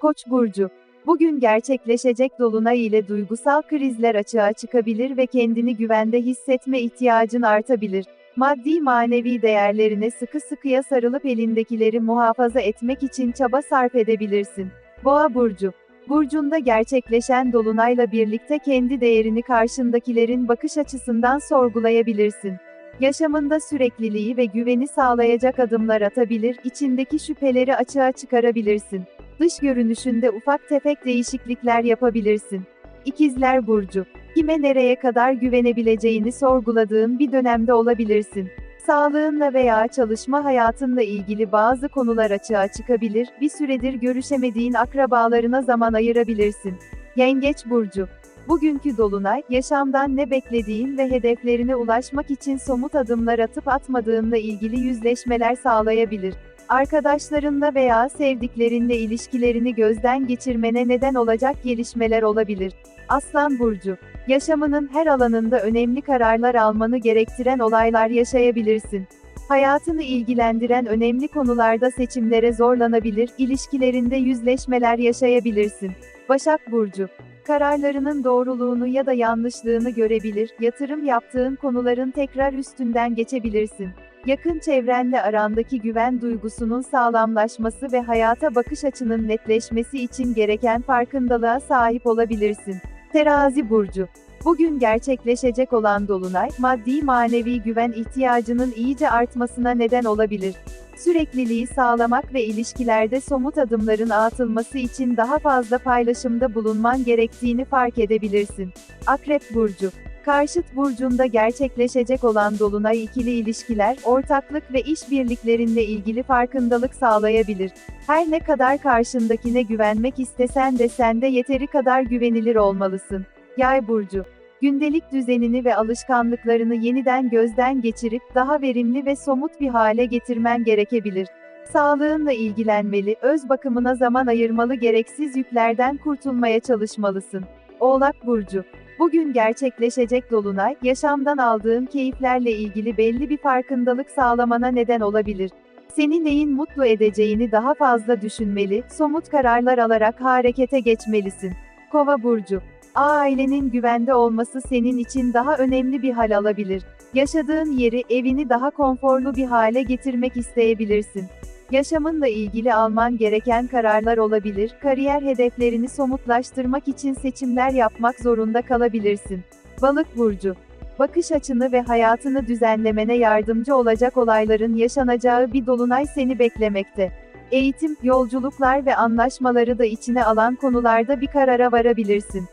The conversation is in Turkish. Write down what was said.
Koç burcu. Bugün gerçekleşecek dolunay ile duygusal krizler açığa çıkabilir ve kendini güvende hissetme ihtiyacın artabilir. Maddi manevi değerlerine sıkı sıkıya sarılıp elindekileri muhafaza etmek için çaba sarf edebilirsin. Boğa burcu. Burcunda gerçekleşen dolunayla birlikte kendi değerini karşındakilerin bakış açısından sorgulayabilirsin. Yaşamında sürekliliği ve güveni sağlayacak adımlar atabilir, içindeki şüpheleri açığa çıkarabilirsin. Dış görünüşünde ufak tefek değişiklikler yapabilirsin. İkizler Burcu. Kime nereye kadar güvenebileceğini sorguladığın bir dönemde olabilirsin. Sağlığınla veya çalışma hayatınla ilgili bazı konular açığa çıkabilir, bir süredir görüşemediğin akrabalarına zaman ayırabilirsin. Yengeç Burcu. Bugünkü dolunay, yaşamdan ne beklediğin ve hedeflerine ulaşmak için somut adımlar atıp atmadığınla ilgili yüzleşmeler sağlayabilir. Arkadaşlarınla veya sevdiklerinle ilişkilerini gözden geçirmene neden olacak gelişmeler olabilir. Aslan Burcu. Yaşamının her alanında önemli kararlar almanı gerektiren olaylar yaşayabilirsin. Hayatını ilgilendiren önemli konularda seçimlere zorlanabilir, ilişkilerinde yüzleşmeler yaşayabilirsin. Başak Burcu. Kararlarının doğruluğunu ya da yanlışlığını görebilir, yatırım yaptığın konuların tekrar üstünden geçebilirsin. Yakın çevrenle arandaki güven duygusunun sağlamlaşması ve hayata bakış açının netleşmesi için gereken farkındalığa sahip olabilirsin. Terazi burcu. Bugün gerçekleşecek olan dolunay, maddi manevi güven ihtiyacının iyice artmasına neden olabilir. Sürekliliği sağlamak ve ilişkilerde somut adımların atılması için daha fazla paylaşımda bulunman gerektiğini fark edebilirsin. Akrep burcu. Karşıt burcunda gerçekleşecek olan dolunay ikili ilişkiler, ortaklık ve işbirliklerinle ilgili farkındalık sağlayabilir. Her ne kadar karşındakine güvenmek istesen de sen de yeteri kadar güvenilir olmalısın. Yay burcu. Gündelik düzenini ve alışkanlıklarını yeniden gözden geçirip daha verimli ve somut bir hale getirmen gerekebilir. Sağlığınla ilgilenmeli, öz bakımına zaman ayırmalı, gereksiz yüklerden kurtulmaya çalışmalısın. Oğlak burcu. Bugün gerçekleşecek dolunay, yaşamdan aldığın keyiflerle ilgili belli bir farkındalık sağlamana neden olabilir. Seni neyin mutlu edeceğini daha fazla düşünmeli, somut kararlar alarak harekete geçmelisin. Kova burcu. Ailenin güvende olması senin için daha önemli bir hal alabilir. Yaşadığın yeri, evini daha konforlu bir hale getirmek isteyebilirsin. Yaşamınla ilgili alman gereken kararlar olabilir, kariyer hedeflerini somutlaştırmak için seçimler yapmak zorunda kalabilirsin. Balık burcu. Bakış açını ve hayatını düzenlemene yardımcı olacak olayların yaşanacağı bir dolunay seni beklemekte. Eğitim, yolculuklar ve anlaşmaları da içine alan konularda bir karara varabilirsin.